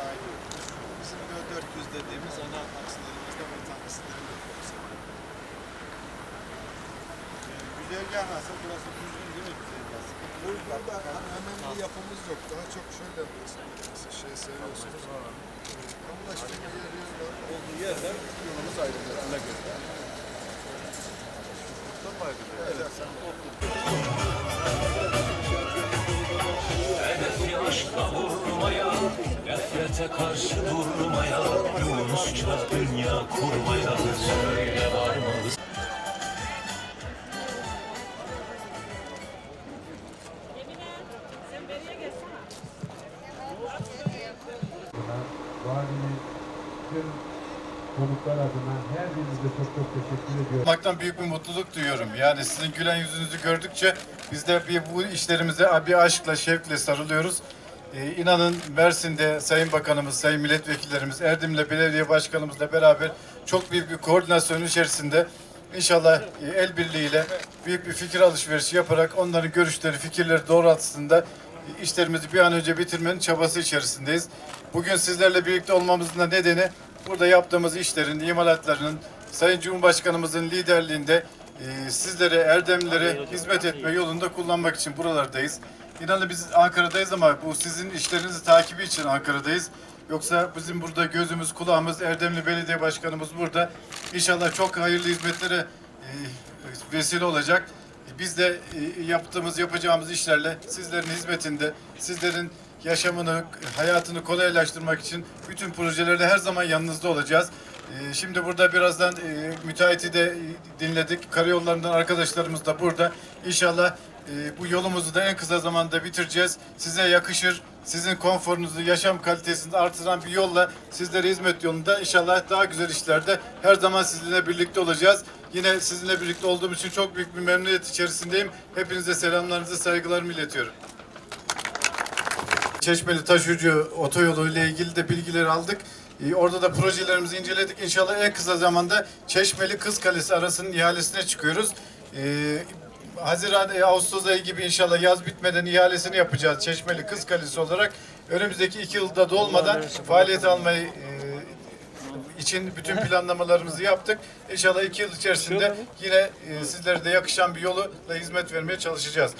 faili yok. Bizim de 400 dediğimiz ana aksilerimizde bir tanesi demir polisi. Ee, Güzergah nasıl? Burası düzgün değil mi güzergah? Burada hemen bir yapımız yok. Daha çok şöyle mesela şey seviyorsunuz. Kamulaşma bir yeri var. Olduğu yerler yolumuz ayrılıyor ona göre. Burada nefrete karşı durmaya, Yunusça dünya kurmaya, söyle var mı? Valimiz, tüm konuklar adına her birinize çok çok teşekkür ediyorum. olmaktan büyük bir mutluluk duyuyorum. Yani sizin gülen yüzünüzü gördükçe biz de bir, bu işlerimize bir aşkla, şevkle sarılıyoruz. Ee, inanın Mersin'de Sayın Bakanımız, Sayın Milletvekillerimiz, Erdem'le Belediye Başkanımızla beraber çok büyük bir koordinasyon içerisinde inşallah e, el birliğiyle büyük bir fikir alışverişi yaparak onların görüşleri, fikirleri doğrultusunda e, işlerimizi bir an önce bitirmenin çabası içerisindeyiz. Bugün sizlerle birlikte olmamızın da nedeni burada yaptığımız işlerin, imalatlarının Sayın Cumhurbaşkanımızın liderliğinde e, sizlere, Erdemlilere hizmet etme yolunda kullanmak için buralardayız. İnanın biz Ankara'dayız ama bu sizin işlerinizi takibi için Ankara'dayız. Yoksa bizim burada gözümüz, kulağımız, Erdemli Belediye Başkanımız burada. İnşallah çok hayırlı hizmetlere e, vesile olacak. Biz de e, yaptığımız, yapacağımız işlerle sizlerin hizmetinde, sizlerin yaşamını, hayatını kolaylaştırmak için bütün projelerde her zaman yanınızda olacağız. E, Şimdi burada birazdan müteahhiti de dinledik. Karayollarından arkadaşlarımız da burada. İnşallah e, bu yolumuzu da en kısa zamanda bitireceğiz. Size yakışır, sizin konforunuzu, yaşam kalitesini artıran bir yolla sizlere hizmet yolunda inşallah daha güzel işlerde her zaman sizinle birlikte olacağız. Yine sizinle birlikte olduğum için çok büyük bir memnuniyet içerisindeyim. Hepinize selamlarınızı, saygılarımı iletiyorum. Çeşmeli Taşucu otoyolu ile ilgili de bilgileri aldık. Ee, Orada da projelerimizi inceledik. İnşallah en kısa zamanda Çeşmeli Kız Kalesi arasının ihalesine çıkıyoruz. Haziran, Ağustos ayı gibi inşallah yaz bitmeden ihalesini yapacağız Çeşmeli Kız Kalesi olarak. Önümüzdeki iki yılda dolmadan faaliyet almayı e, için bütün planlamalarımızı yaptık. İnşallah iki yıl içerisinde yine e, sizlere de yakışan bir yolu hizmet vermeye çalışacağız.